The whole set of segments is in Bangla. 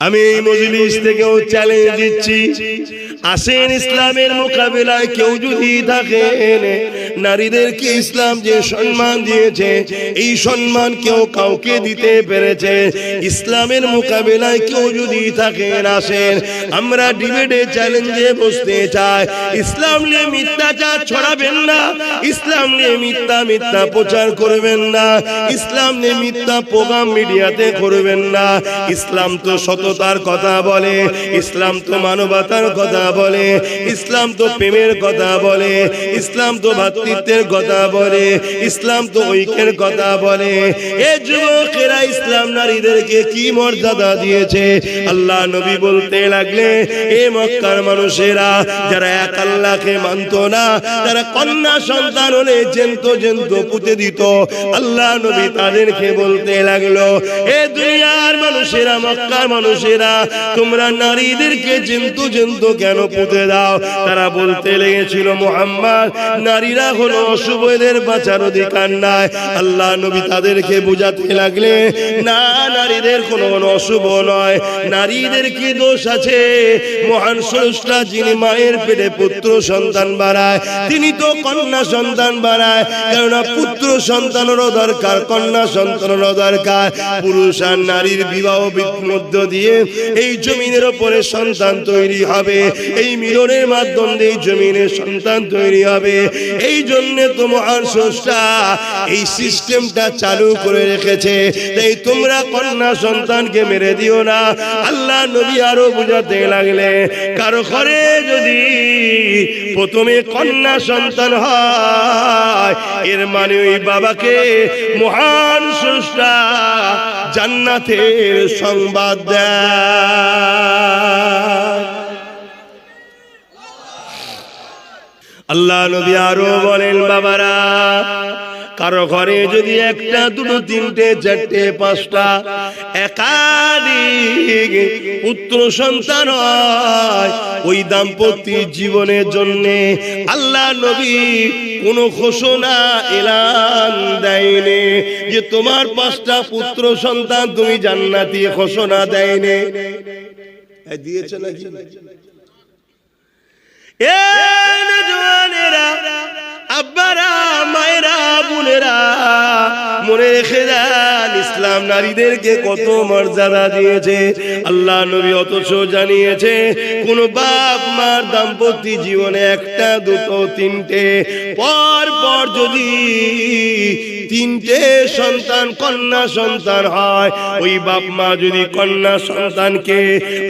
আমি এই মজলিস থেকেও চ্যালেঞ্জ দিচ্ছি। আসেন ইসলামের মোকাবিলায় কেউ যদি থাকেন নারীদেরকে ইসলাম যে সম্মান দিয়েছে এই সম্মান কেউ কাউকে দিতে পেরেছে। ইসলামের মোকাবিলায় কেউ যদি থাকেন আসেন। আমরা ডিবেটে চ্যালেঞ্জে বসতে চাই। ইসলাম নিয়ে মিথ্যাচার ছড়াবেন না। ইসলাম নিয়ে মিথ্যা মিথ্যা প্রচার করবেন না। ইসলাম নিয়ে মিথ্যা প্রোগ্রাম মিডিয়াতে করবেন না। ইসলাম তো সততার কথা বলে, ইসলাম তো মানবতার কথা বলে, ইসলাম তো প্রেমের কথা বলে, ইসলাম তো ভাতৃত্বের কথা বলে, ইসলাম তো ঐক্যের কথা বলে। এ যুবকেরা ইসলাম নারীদেরকে কি মর্যাদা দিয়েছে? আল্লাহ নবী বলতে লাগলে, এ মক্কার মানুষেরা যারা এক আল্লাহকে মানত না তারা কন্যা সন্তান হলে জেন্ত জেন্ত পুঁতে দিত, আল্লাহ নবী তাদেরকে বলতে লাগল, এ দুনিয়ার মানুষেরা, মক্কার মানুষেরা, তোমরা নারীদেরকে জেন্তু জেন্তু কেন পুঁতে দাও? তারা বলতে লেগেছিল, মোহাম্মদ, নারীরা হলো অশুভদের বাঁচার অধিকার নাই। আল্লাহ নবী তাদেরকে বুঝাতে লাগলে, না, নারীদের কোনো কোনো অশুভ নয়। নারীদের কি দোষ আছে। মহান স্রষ্টা যিনি মায়ের পেটে পুত্র সন্তান বাড়ায়, তিনি তো কন্যা সন্তান বাড়ায়। কেননা পুত্র সন্তানেরও দরকার, কন্যা সন্তানেরও দরকার। পুরুষ আর নারীর বিবাহ মধ্য দিয়ে এই জমিনের ওপরে সন্তান তৈরি হবে। এই মিলনের মাধ্যম দিয়ে জমিনের সন্তান তৈরি হবে। এই জন্য তোমার সস্তা এই সিস্টেমটা চালু করে রেখেছে। তাই তোমরা কন্যা সন্তানকে মেরে দিও না। আল্লাহ নবী আরও বুঝাতে লাগলে, কারও ঘরে যদি প্রথমে কন্যা সন্তান হয়। এর মানে ওই বাবাকে মহান স্রষ্টা জান্নাতের সংবাদ দেয়। আল্লাহ নবী আরও বলেন, বাবারা কারও ঘরে যদি একটা দুটো তিনটে চারটে পাঁচটা একাধিক পুত্র সন্তান হয় ওই দাম্পত্য জীবনের জন্য আল্লাহ নবী কোন ঘোষণা এলান দেয়নি যে তোমার পাঁচটা পুত্র সন্তান তুমি জান্নাতি ঘোষণা দেয়নি। দিয়েছে এ নজওয়ানেরা, আব্বারা, মায়েরা, বোনেরা, মনে রেখে দেন, ইসলাম নারীদেরকে কত মর্যাদা দিয়েছে। আল্লাহ নবী অথচ জানিয়েছে, কোন বাপ, মার দাম্পত্য জীবনে একটা, দুটো, তিনটে, পর পর যদি তিনটে সন্তান, কন্যা সন্তান হয়, ওই বাপ, মা যদি কন্যা সন্তানকে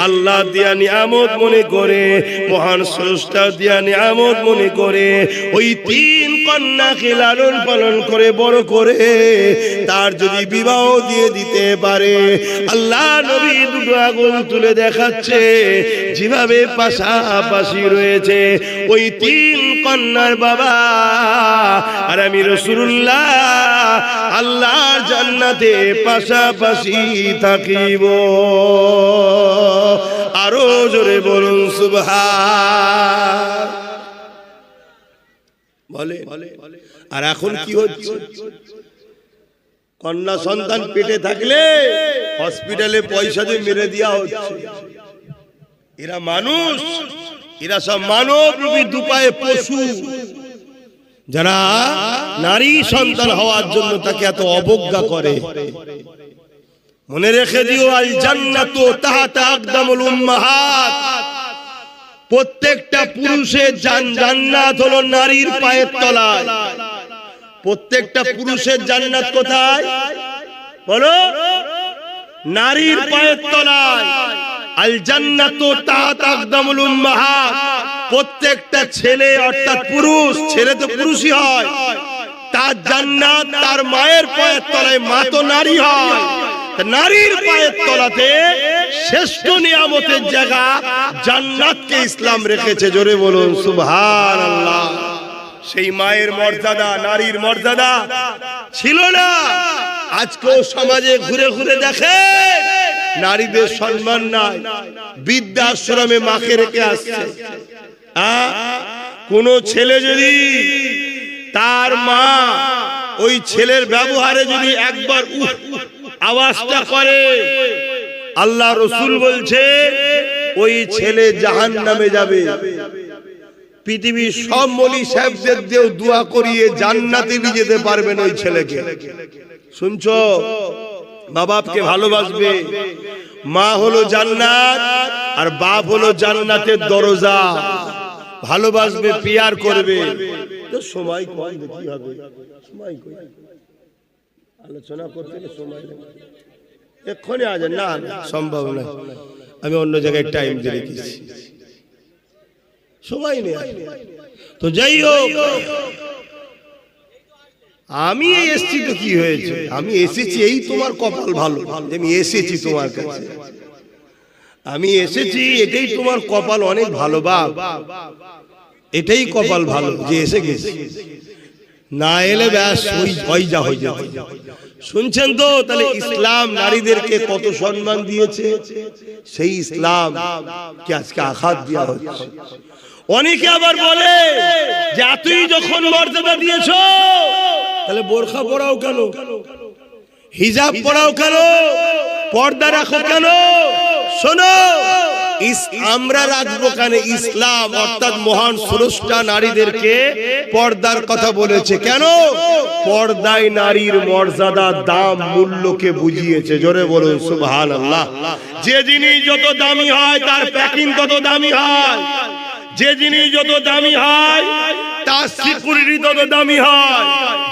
আল্লাহ দিয়া নিয়ামত মনে করে, মহান স্রষ্টা দিয়া নিয়ামত মনে করে, ওই তিন কন্যাকে লালন পালন করে, বড় করে। তার যদি বিবাহ দিয়ে দিতে পারে, আল্লাহ নবী দুটো আগুন তুলে দেখাচ্ছে। যেভাবে পাশাপাশি রয়েছে, ওই তিন কন্যার বাবা। আর আমি রসুল্লাহ আল্লাহর জান্নাতে পাশাপাশি থাকিব। আরও জোরে বলুন, সুবহান। বলে। আর এখন কি হচ্ছে? কন্যা সন্তান পেটে থাকলে হসপিটালে পয়সা দিয়ে মেরে দেওয়া হচ্ছে। এরা মানুষ। এরা সব মানব রূপী দুপায়ে পশু। যারা নারী সন্তান হওয়ার জন্য তাকে এত অবজ্ঞা করে। মনে রেখে দিও আল জান্নাত তাহাতা আকদামুল উম্মাহাত। প্রত্যেকটা পুরুষের জান জান্নাত হলো নারীর পায়ের তলায়। প্রত্যেকটা পুরুষের জান্নাত কোথায়? বলো। নারীর পায়ের তলায়। আল জান্নাত তাহাতা আকদামুল উম্মাহাত প্রত্যেকটা ছেলে অর্থাৎ পুরুষ ছেলে তো পুরুষই হয়। তার জান্নাত তার মায়ের পায়ের তলায় মা তো নারী হয়। নারীর পায়ের তলাতে শ্রেষ্ঠ নিয়ামতের জায়গা জান্নাতকে ইসলাম রেখেছে। জোরে বলুন সুবহান সেই মায়ের মর্যাদা, নারীর মর্যাদা ছিল না। আজকেও সমাজে ঘুরে ঘুরে দেখে, নারীদের সম্মান নাই, বৃদ্ধাশ্রমে মাকে রেখে আসছে। কোন ছেলে যদি তার মা ওই ছেলের ব্যবহারে যদি একবার আওয়াজটা করে আল্লাহ রসুল বলছে ওই ছেলে জাহান নামে যাবে। পৃথিবীর সব মলি সাহেবদের দিয়েও দোয়া করিয়ে জান্নাতে নিয়ে যেতে পারবেন ওই ছেলেকে। শুনছো? মা বাপকে ভালোবাসবে। মা হলো জান্নাত আর বাপ হলো জান্নাতের দরজা। ভালোবাসবে পিয়ার করবে। সময় কম দেখি হবে? সময় কই? আলোচনা করতে সময় এক্ষণে আজ না, সম্ভব নয়। আমি অন্য জায়গায় টাইম দিয়ে নেই তো যাই হোক, আমি এসেছি তো কি হয়েছে? আমি এসেছি, এই তোমার কপাল ভালো আমি এসেছি তোমার কাছে। আমি এসেছি, এটাই তোমার কপাল, অনেক ভালো বাপ। এটাই কপাল ভালো, যে এসে গেছে। না এলে ব্যাস, ওই যা হয়ে যাবে শুনছেন তো? তাহলে ইসলাম নারীদেরকে কত সম্মান দিয়েছে? সেই ইসলাম কে আজকে আঘাত দেওয়া হচ্ছে। অনেকে আবার বলে যে, এতই যখন মর্যাদা দিয়েছ, তাহলে বোরখা পরাও কেন? হিজাব পরাও কেন? পর্দা রাখো কেন? শোনো আমরা রাখব কেন ইসলাম, অর্থাৎ মহান স্রষ্টা নারীদেরকে পর্দার কথা বলেছে। কেন? পর্দায় নারীর মর্যাদা, দাম, মূল্যকে বুঝিয়েছে। জোরে বলুন সুবহান আল্লাহ যে জিনিস যত দামি হয়, তার প্যাকিং তত দামি হয়। যে জিনিস যত দামি হয়, তার সিকিউরিটি তত দামি হয়।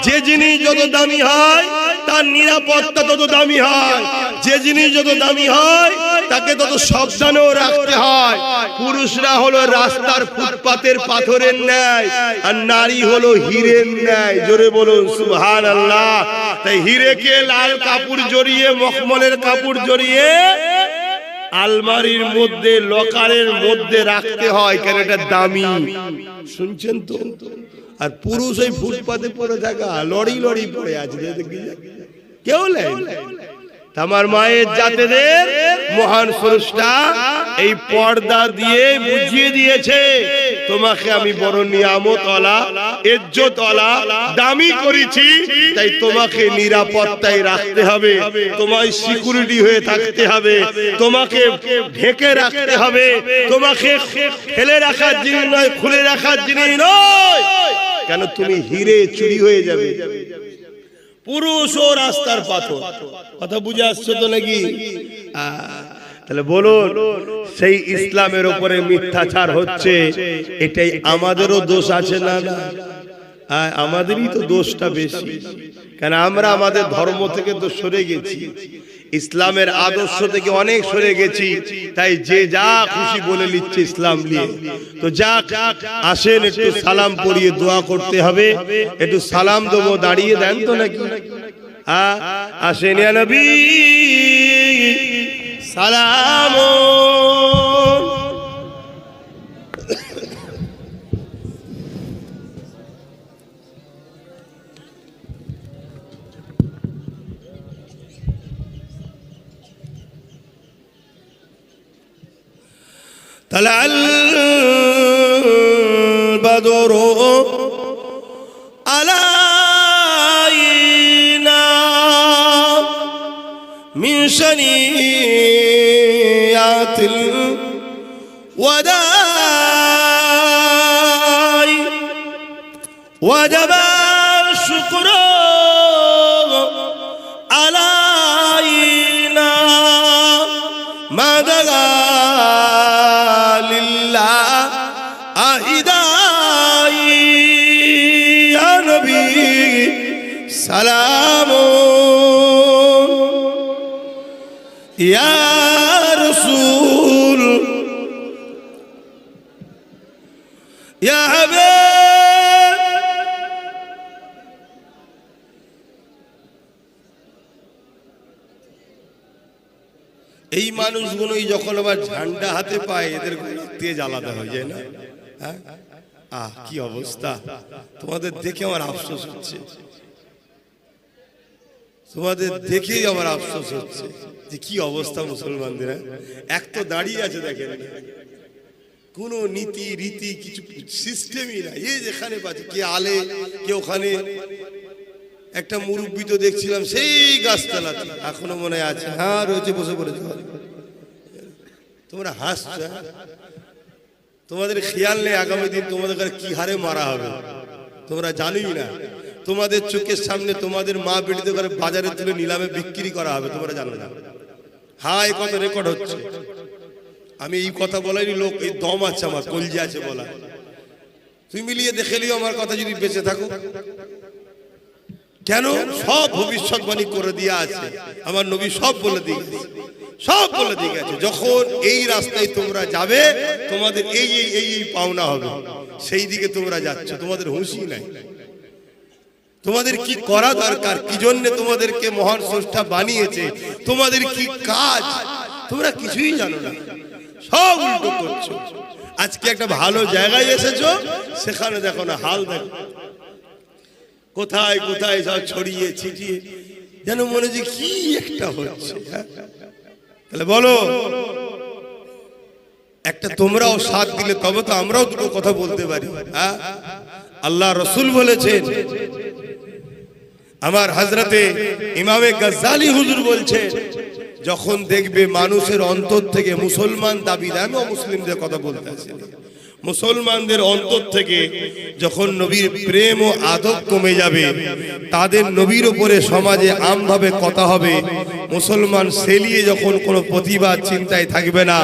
যে জিনিস যত দামি হয়, তার নিরাপত্তা তত দামি হয়। যে জিনিস যত দামি হয় তাকে তত সাবধানেও রাখতে হয়। পুরুষরা হলো রাস্তার ফুটপাতের পাথরের ন্যায়, আর নারী হলো হীরের ন্যায়। জোরে বলুন সুবহান আল্লাহ তাই হীরেকে লাল কাপড় জড়িয়ে, মখমলের কাপড় জড়িয়ে আলমারির মধ্যে, লকারের মধ্যে রাখতে হয়, কেন এটা দামি? শুনছেন তো? আর পুরুষ ওই ফুটপাতে পড়ে থাকা, লড়ি লড়ি পড়ে আছে কেউ নেই আমার মায়ের জাতেদের মহান স্রষ্টা এই পর্দা দিয়ে বুঝিয়ে দিয়েছে। তোমাকে আমি বড় নিয়ামতলা ইজ্জতলা দামি করেছি। তাই তোমাকে নিরাপত্তায় রাখতে হবে। তোমায় সিকিউরিটি হয়ে থাকতে হবে। তোমাকে ঢেকে রাখতে হবে। তোমাকে ফেলে রাখার জিনিস নয়, খুলে রাখার জিনিস নয়। কেন তুমি হিরে চুরি হয়ে যাবে? পুরুষ ও রাস্তার পাথর। কথা বুঝে আসছো তো নাকি? তাহলে বলুন, সেই ইসলামের উপরে মিথ্যাচার হচ্ছে, এটাই আমাদেরও দোষ আছে না? আমাদেরই তো দোষটা বেশি। কেন আমরা আমাদের ধর্ম থেকে তো সরে গেছি। ইসলামের আদর্শ থেকে অনেক সরে গেছি। তাই যে যা খুশি বলে নিচ্ছে ইসলাম নিয়ে। তো যাক আসেন একটু সালাম পরিয়ে দোয়া করতে হবে। একটু সালাম দেবো দাঁড়িয়ে দেন তো নাকি? আসেন নবী। সালাম। طلع البدر علينا من شنيعة الوداع. وجب الشكر এই মানুষগুলোই যখন আবার ঝান্ডা হাতে পায়, এদের তেজ আলাদা হয়ে যায় না? হ্যাঁ? আহ, কি অবস্থা? তোমাদের দেখে আমার আফসোস হচ্ছে। তোমাদের দেখেই আমার আফসোস হচ্ছে যে কি অবস্থা মুসলমানদের হ্যাঁ? এক তো দাঁড়িয়ে আছে দেখেন। কোন নীতি, রীতি, কিছু সিস্টেমই না এই যেখানে পাচ্ছে, কে আলে, কে ওখানে একটা মুরব্বী তো দেখছিলাম, সেই গাছতলাতে। এখনও মনে আছে। হ্যাঁ রয়েছে, বসে পড়েছে। তোমরা হাসছো হ্যাঁ? তোমাদের খেয়াল নেই আগামী দিন তোমাদের কি হারে মারা হবে। তোমরা জানোই না। তোমাদের চোখের সামনে তোমাদের মা বেটিতে করে বাজারে তুলে নিলামে বিক্রি করা হবে, তোমরা জানো না। হ্যাঁ এই কথা রেকর্ড হচ্ছে। আমি এই কথা বলারই লোক, এই দম আছে আমার, কলজি আছে বলা। তুমি মিলিয়ে দেখে লিও আমার কথা, যদি বেঁচে থাকো। কেন? সব ভবিষ্যৎবাণী করে দিয়ে আছে। আমার নবী সব বলে দিয়ে সব বলে দিয়ে গেছে। যখন এই রাস্তায় তোমরা যাবে, তোমাদের এই এই এই এই পাওনা হবে। সেই দিকে তোমরা যাচ্ছ। তোমাদের হুঁশি নাই। তোমাদের কি করা দরকার? কি জন্য তোমাদেরকে মহান স্রষ্টা বানিয়েছে? তোমাদের কি কাজ? তোমরা কিছুই জানো না। সব উল্টো করছ। আজকে একটা ভালো জায়গায় এসেছ। সেখানে দেখো না, হাল দেখো। কোথায় কোথায় সব ছড়িয়ে ছিটিয়ে, যেন মনে যে কি একটা হচ্ছে হ্যাঁ? তাহলে বলো, একটা তোমরাও সাথ দিলে তবে তো আমরাও দুটো কথা বলতে পারি হ্যাঁ? আল্লাহ রসুল বলেছেন, আমার হাজরতে ইমামে গজ্জালি হুজুর বলছে যখন দেখবে মানুষের অন্তর থেকে মুসলমান দাবি আমিও মুসলিমদের কথা বলতে আছি মুসলমানদের অন্তর থেকে যখন নবীর প্রেম ও আদব কমে যাবে, তাদের নবীর উপরে সমাজে আমভাবে কথা হবে। মুসলমান সেলিয়ে যখন কোনো প্রতিবাদ চিন্তায় থাকবে না,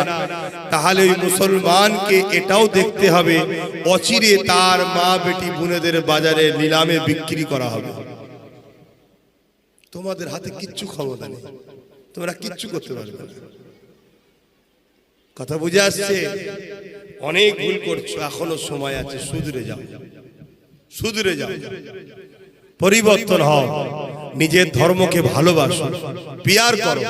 তাহলে ওই মুসলমানকে এটাও দেখতে হবে, অচিরে তার মা বেটি বোনেদের বাজারে নিলামে বিক্রি করা হবে। তোমাদের হাতে কিচ্ছু ক্ষমতা নেই। তোমরা কিচ্ছু করতে পারবে কথা বুঝে আসছে? অনেক ভুল করছ, এখনও সময় আছে সুধরে যাও। সুধরে যাও। পরিবর্তন হও। নিজের ধর্মকে ভালোবাসো। পিয়ার করো।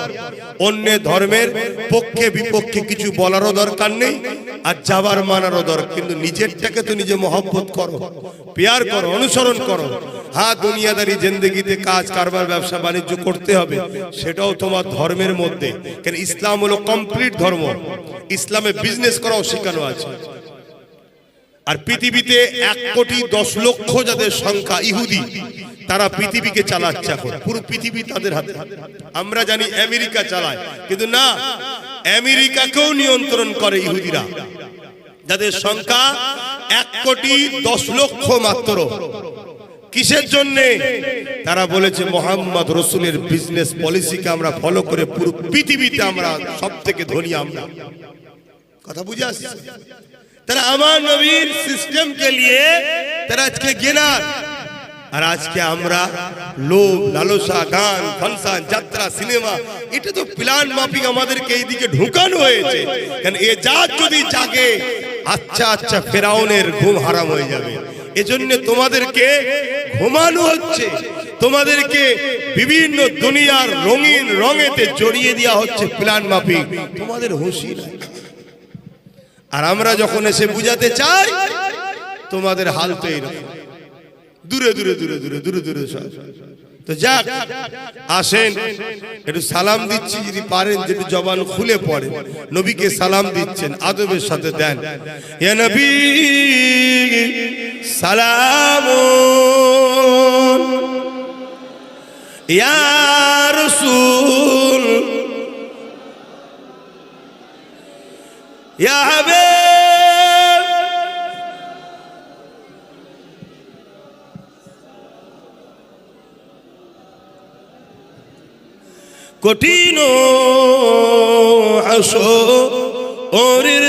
অন্য ধর্মের পক্ষে বিপক্ষে কিছু বলারও দরকার নেই আর যাবার মানারও দরকার। কিন্তু নিজেরটাকে তো নিজে মহব্বত করো। পিয়ার করো, অনুসরণ করো। হ্যাঁ দুনিয়াদারি জিন্দগিতে কাজ, কারবার, ব্যবসা, বাণিজ্য করতে হবে, সেটাও তোমার ধর্মের মধ্যে। কেন ইসলাম হলো কমপ্লিট ধর্ম। ইসলামে বিজনেস করাও শেখানো আছে। আর পৃথিবীতে এক কোটি দশ লক্ষ যাদের সংখ্যা ইহুদি, তারা পৃথিবীকে চালাচ্ছে এখন। পুরো পৃথিবী তাদের হাতে। আমরা জানি আমেরিকা চালায়, কিন্তু না, আমেরিকাকেও নিয়ন্ত্রণ করে ইহুদিরা। যাদের সংখ্যা এক কোটি দশ লক্ষ মাত্র। কিসের জন্য? তারা বলেছে, মোহাম্মদ রসুলের বিজনেস পলিসিকে আমরা ফলো করে পুরো পৃথিবীতে আমরা সব থেকে ধনী আমরা। কথা বুঝে আসছে? তারা আমার নবীর সিস্টেমকে নিয়ে তারা আজকে গেনার। আর আজকে আমরা লোভ, লালসা, গান ফাংশন যাত্রা, সিনেমা, এটা তো প্ল্যান মাফিক আমাদেরকে এইদিকে ঢুকানো হয়েছে। কারণ এ জাত যদি জাগে আচ্ছা আচ্ছা ফেরাউনের ঘুম হারাম হয়ে যাবে। এজন্য তোমাদেরকে ঘুমানো হচ্ছে। তোমাদেরকে বিভিন্ন দুনিয়ার রঙিন রঙেতে জড়িয়ে দেওয়া হচ্ছে প্ল্যান মাফিক। তোমাদের হুঁশি আর আমরা যখন এসে বুঝাতে চাই, তোমাদের হাল তো দূরে দূরে দূরে দূরে দূরে দূরে তো যাক, আসেন, একটু সালাম দিচ্ছি, যদি পারেন, যদি জবান খুলে পড়ে। নবীকে সালাম দিচ্ছেন, আদবের সাথে দেন। নবী সালাম রাসূল। ইয়া হাবিব। কঠিন আসো ওরের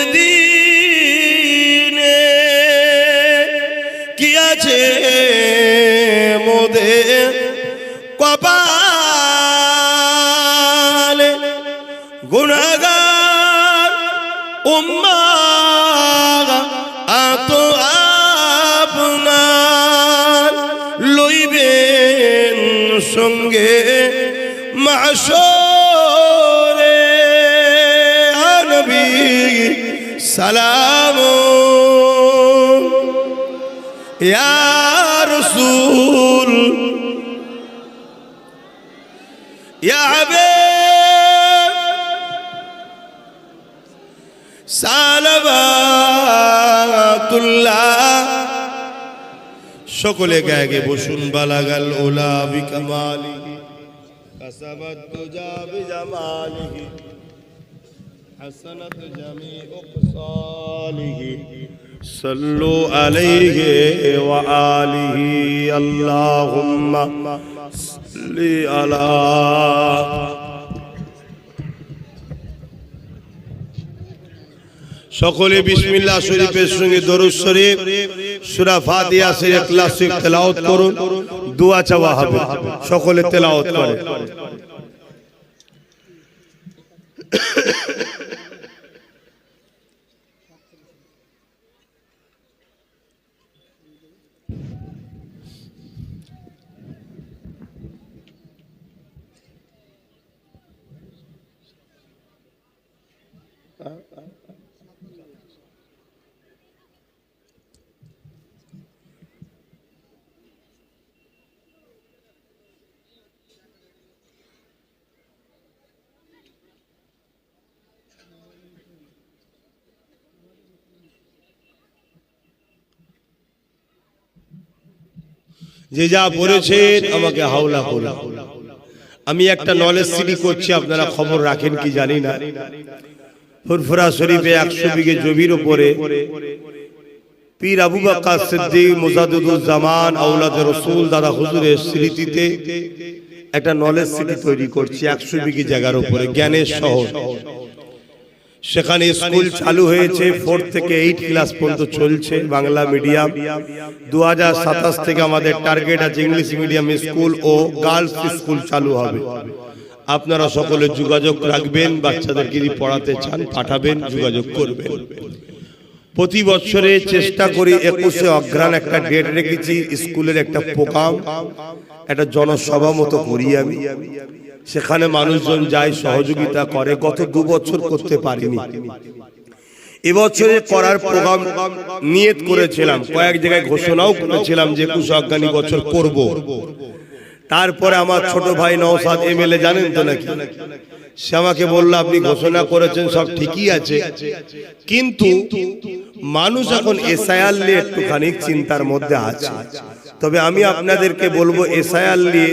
সালাম। রাসূল সালাবাতুল্লাহ সকলে গায়ে বসুন বালাগাল ওলা বিকামালি কাসাবাত তুজা বিজামালিহি। حسنت جميع خصاله صلوا عليه وآله اللهم صل على সকলে বিসমিল্লাহ শরীফের সঙ্গে দরুদ শরীফ সূরা ফাতিহা শরীফ ক্লাসিক তেলাওয়াত করুন দোয়া চাওয়া হবে সকলে তেলাওয়াত করে যে যা পড়েছেন আমাকে হাওলা করুন। আমি একটা নলেজ সিডি করছি আপনারা খবর রাখেন কি জানি না। ফুরফুরা শরীফে একশো বিঘে জমির উপরে পীর আবু বাক্কা সিদ্দিক মুজাদুদ্দুজ্জামান আউলাদ রসুল দাদা হুজুরের স্মৃতিতে একটা নলেজ সিটি তৈরি করছি একশো বিঘে জায়গার উপরে জ্ঞানের শহর। সেখানে স্কুল চালু হয়েছে ফোর থেকে এইট ক্লাস পর্যন্ত চলছে বাংলা মিডিয়াম দু হাজার সাতাশ থেকে আমাদের টার্গেট আছে ইংলিশ মিডিয়াম স্কুল ও গার্লস স্কুল চালু হবে। আপনারা সকলে যোগাযোগ রাখবেন বাচ্চাদেরকে যদি পড়াতে চান পাঠাবেন যোগাযোগ করবেন। প্রতি বছরে চেষ্টা করি একুশে অগ্রাণ একটা ডেট রেখেছি স্কুলের একটা প্রোগ্রাম। একটা জনসভা মতো করি আমি। সেখানে মানুষজন যায়, সহযোগিতা করে। গত দু বছর করতে পারিনি। এবছরে করার প্রোগ্রাম নিয়ত করেছিলাম। কয়েক জায়গায় ঘোষণাও করেছিলাম যে একুশ অজ্ঞানী বছর করব। তারপরে আমার ছোট ভাই নওসাদ এমএলএ জানেন তো নাকি? সে আমাকে বলল, আপনি ঘোষণা করেছেন, সব ঠিকই আছে। কিন্তু মানুষ এখন এসআইআর নিয়ে একটুখানি চিন্তার মধ্যে আছে। তবে আমি আপনাদেরকে বলব, এসআইআর নিয়ে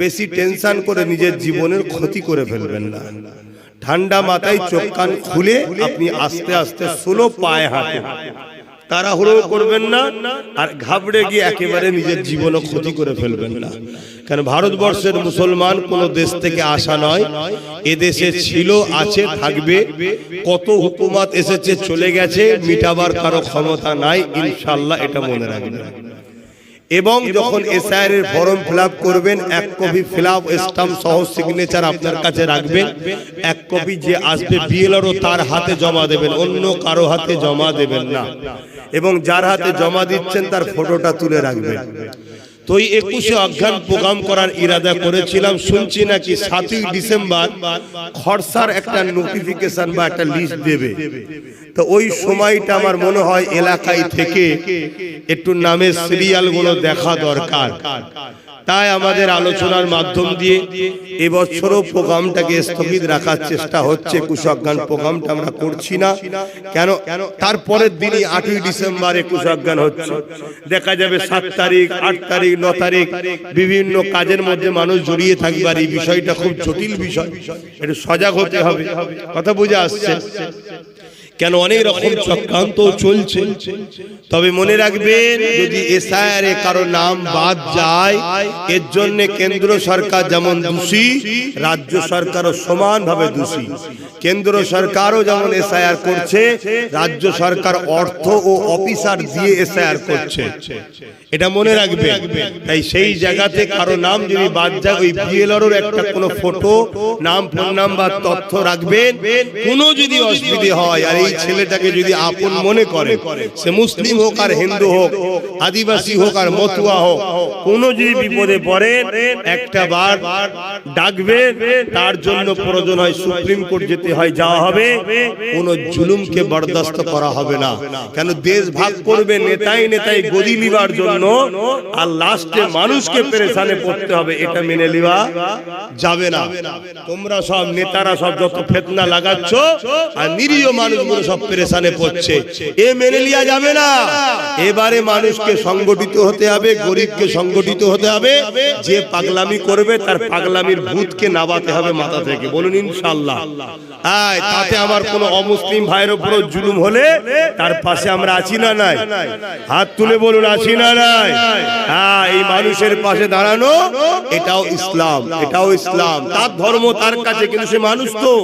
বেশি টেনশন করে নিজের জীবনের ক্ষতি করে ফেলবেন না। ঠান্ডা মাথায় চোখ কান খুলে আপনি আস্তে আস্তে সোলো পায়ে হাঁটুন। তাড়াহুড়ো করবেন না আর ঘাবড়ে গিয়ে একেবারে নিজের জীবনও ক্ষতি করে ফেলবেন না। কারণ ভারতবর্ষের মুসলমান কোন দেশ থেকে আসা নয় এদেশে ছিল, আছে, থাকবে, কত হুকুমাত এসেছে, চলে গেছে, মিটাবার কারও ক্ষমতা নাই ইনশাল্লাহ এটা মনে রাখবেন। এবং যখন এসআইআর এর ফর্ম ফিল করবেন এক কপি ফিল আপ স্টাম্প সহ সিগনেচার আপনার কাছে রাখবেন। এক কপি যে আসবে বিএলআরও তার হাতে জমা দেবেন অন্য কারও হাতে জমা দেবেন না। এবং যার হাতে জমা দিচ্ছেন তার ফটোটা তুলে রাখবেন। তো একুশে অজ্ঞান প্রোগ্রাম করার ইরাদা করেছিলাম। শুনছি নাকি সাতই ডিসেম্বর খরসার একটা নোটিফিকেশন বা একটা লিস্ট দেবে। তো ওই সময়টা আমার মনে হয় এলাকায় থেকে একটু নামের সিরিয়ালগুলো দেখা দরকার। তাই আমাদের আলোচনার মাধ্যম দিয়ে এবছরও প্রোগ্রামটাকে স্থগিত রাখার চেষ্টা হচ্ছে। কুশজ্ঞান প্রোগ্রামটা আমরা করছি না। কেন? তারপরের দিনই আটই ডিসেম্বরে একুশ অজ্ঞান হচ্ছে। দেখা যাবে সাত তারিখ, আট তারিখ, ন তারিখ, বিভিন্ন কাজের মধ্যে মানুষ জড়িয়ে থাকবে। আর এই বিষয়টা খুব জটিল বিষয়। একটু সজাগ হতে হবে। কথা বুঝে আসছে। কেন অনেক রকম চক্রান্ত চলছে? তবে মনে রাখবেন, যদি এসআইআর এ কারও নাম বাদ যায়, এর জন্য কেন্দ্র সরকার যেমন দোষী, রাজ্য সরকারও সমানভাবে দোষী। কেন্দ্র সরকারও যেমন এসআইআর করছে, রাজ্য সরকার অর্থ ও অফিসার দিয়ে এসআইআর করছে। এটা মনে রাখবে তাই সেই জায়গাতে কারও নাম যদি বাদ যায়, ওই বিএলআর একটা কোনো ফটো, নাম, ফোন নাম্বার, তথ্য রাখবেন। কোনো যদি অসুবিধে হয়, আর এই ছেলেটাকে যদি আপন মনে করে, সে মুসলিম হোক আর হিন্দু হোক, আদিবাসী হোক আর মতুয়া হোক, কোনো যদি বিপদে পড়ে, একটা বার ডাকবেন তার জন্য প্রয়োজন হয় সুপ্রিম কোর্ট যেতে হয়, যাওয়া হবে, কোন জুলুমকে বরদাস্ত করা হবে না। কেন দেশ ভাগ করবে নেতাই নেতাই গদি লিবার জন্য, আর লাস্টে মানুষকে পেরেশানে পড়তে হবে, এটা মেনে লিবা যাবে না। তোমরা সব নেতারা সব যত ফেতনা লাগাচ্ছ, আর নিরীহ মানুষগুলো সব পেরেশানে পড়ছে। এ মেনে লিয়া যাবে না। এবারে মানুষকে সংগঠিত হতে হবে, গরিবকে সংগঠিত হতে হবে। যে পাগলামি করবে, তার পাগলামির ভূতকে নাবাতে হবে মাথা থেকে। বলুন ইনশাল্লাহ আয়, তাতে আমার কোন অমুসলিম ভাইয়ের উপর জুলুম হলে তার পাশে আমরা আছি না নাই? হাত তুলে বলুন, আছি না নাই? হ্যাঁ এই মানুষের পাশে দাঁড়ানো, এটাও ইসলাম এটাও ইসলাম। তার ধর্ম তার কাছে, কিন্তু সে মানুষ তো।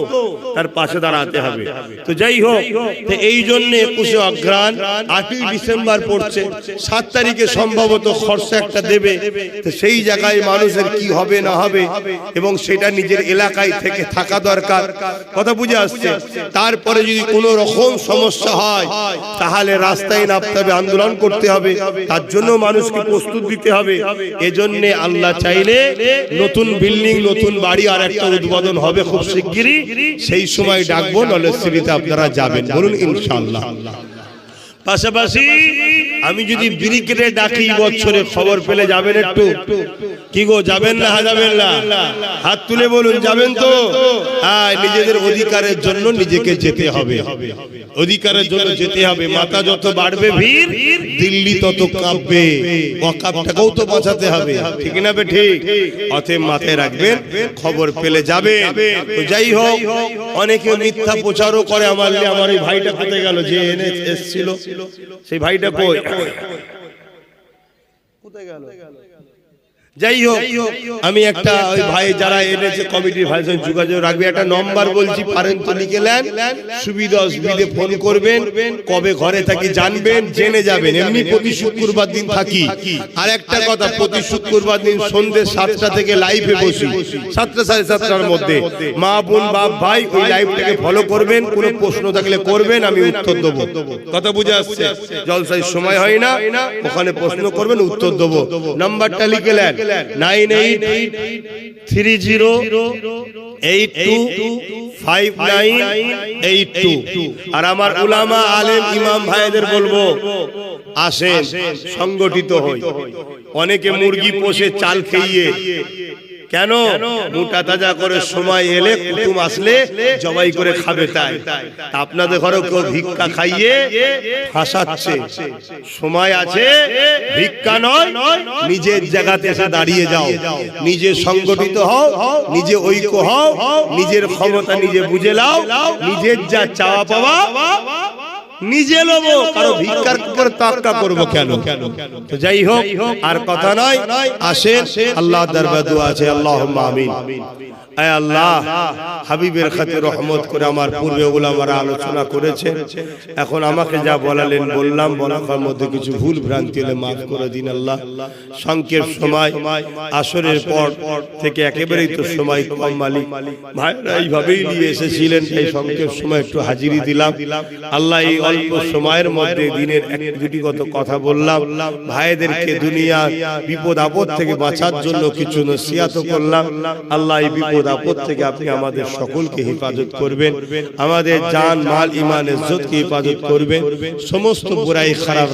তার পাশে দাঁড়াতে হবে। তো যাই হোক এই জন্য একুশে অঘ্রাণ, আটই ডিসেম্বর পড়ছে। সাত তারিখে সম্ভবত খরচা একটা দেবে। সেই জায়গায় মানুষের কি হবে না হবে এবং সেটা নিজের এলাকায় থেকে থাকা দরকার। কথা বুঝে আসছে? তারপরে যদি কোনো রকম সমস্যা হয়, তাহলে রাস্তায় নামতে হবে, আন্দোলন করতে হবে। তার জন্য মানুষকে প্রস্তুত দিতে হবে। এজন্য আল্লাহ চাইলে নতুন বিল্ডিং, নতুন বাড়ি আর একটা উদ্বোধন হবে খুব শিগগিরই। সেই সময় ডাকবো, নলেজ সিটিতে আপনারা যাবেন। বলুন ইনশাআল্লাহ। পাশাপাশি আমি যদি ব্রিকেটে ডাকি বছরে খবর পেলে যাবেন একটু? কি গো যাবেন না যাবেন না হাত তুলে বলুন যাবেন তো? হ্যাঁ নিজেদের অধিকারের জন্য নিজেকে যেতে হবে। অধিকারের জন্য যেতে হবে। মাথা যত বাড়বে ভিড় দিল্লি তত কাঁপবে। অকাপটাকেও তো বাঁচাতে হবে। ঠিক না বে ঠিক? অতএব মাথায় রাখবেন খবর পেলে যাবে তো যাই হোক অনেকে মিথ্যা প্রচারও করে আমার আমার এই ভাইটা কোথায় গেল? যে এনে এসছিল। সেই ভাইটা কই? কোথায় গেল যাই হোক আমি একটা ওই ভাই যারা এনেছে কমিটির ভাইয়ের সঙ্গে যোগাযোগ রাখবে। একটা নম্বর বলছি পারেন তো লিখে নেন। সুবিধা অসুবিধে ফোন করবেন। কবে ঘরে থাকি জানবেন জেনে যাবেন। এমনি প্রতি শুক্রবার দিন থাকি। আর একটা কথা প্রতি শুক্রবার দিন সন্ধ্যে সাতটা থেকে লাইভে বসি। সাতটা সাড়ে সাতটার মধ্যে মা বোন বাপ ভাই ওই লাইভটাকে ফলো করবেন। কোনো প্রশ্ন থাকলে করবেন আমি উত্তর দেবো। কথা বুঝে আসছে। জলসায় সময় হয় না। ওখানে প্রশ্ন করবেন উত্তর দেবো নাম্বারটা লিখে নেন nine eight three zero eight two five nine eight আর আমার উলামা আলেম ইমাম ভাইদের বলব, আসেন, সংগঠিত হই। অনেকে মুরগি পোষে চাল খেয়ে কেন? মোটা তাজা করে সময় এলে, কুটুম আসলে জবাই করে খাবে তাই। আপনাদের ঘরে কেউ ভিক্ষা খাইয়ে ফাঁসাচ্ছে সময় আছে, ভিক্ষা নয়, নিজের জায়গাতে এসে দাঁড়িয়ে যাও। নিজে সংগঠিত হও, নিজে ঐক্য হও, নিজের ক্ষমতা নিজে বুঝে লাও, নিজের যা চাওয়া পাওয়া নিজে লোবো কারও ভিক্ষার করে তাক্কা করব কেন? তো যাই হোক আর কথা নয় আসেন আল্লাহ দরবার দোয়া আছে আল্লাহ আমিন। আয় আল্লাহ, হাবিবের খাতে রহমত করে আমার পূর্বে ওগুলামারা আলোচনা করেছে। এখন আমাকে যা বলালেন বললাম, বলার মধ্যে কিছু ভুল ভ্রান্তি হলে মাফ করে দিন আল্লাহ। সংক্ষেপ সময়, আসরের পর থেকে একেবারেই তো সময় কম মালিক। ভাইরা এইভাবেই নিয়ে এসেছিলেন এই সংক্ষেপ সময় একটু হাজিরি দিলাম। আল্লাহ এই অল্প সময়ের মধ্যে দিনের এক দুটি কত কথা বললাম। ভাইদেরকে দুনিয়া বিপদ আপদ থেকে বাঁচার জন্য কিছু নসিয়াত করলাম। আল্লাহ এই বিপদ আপদ থেকে আপনি আমাদের সকলকে হেফাজত করবেন। আমাদের জান মাল ইমান ইজ্জতকে হেফাজত করবেন। সমস্ত বুড়াই খারাপ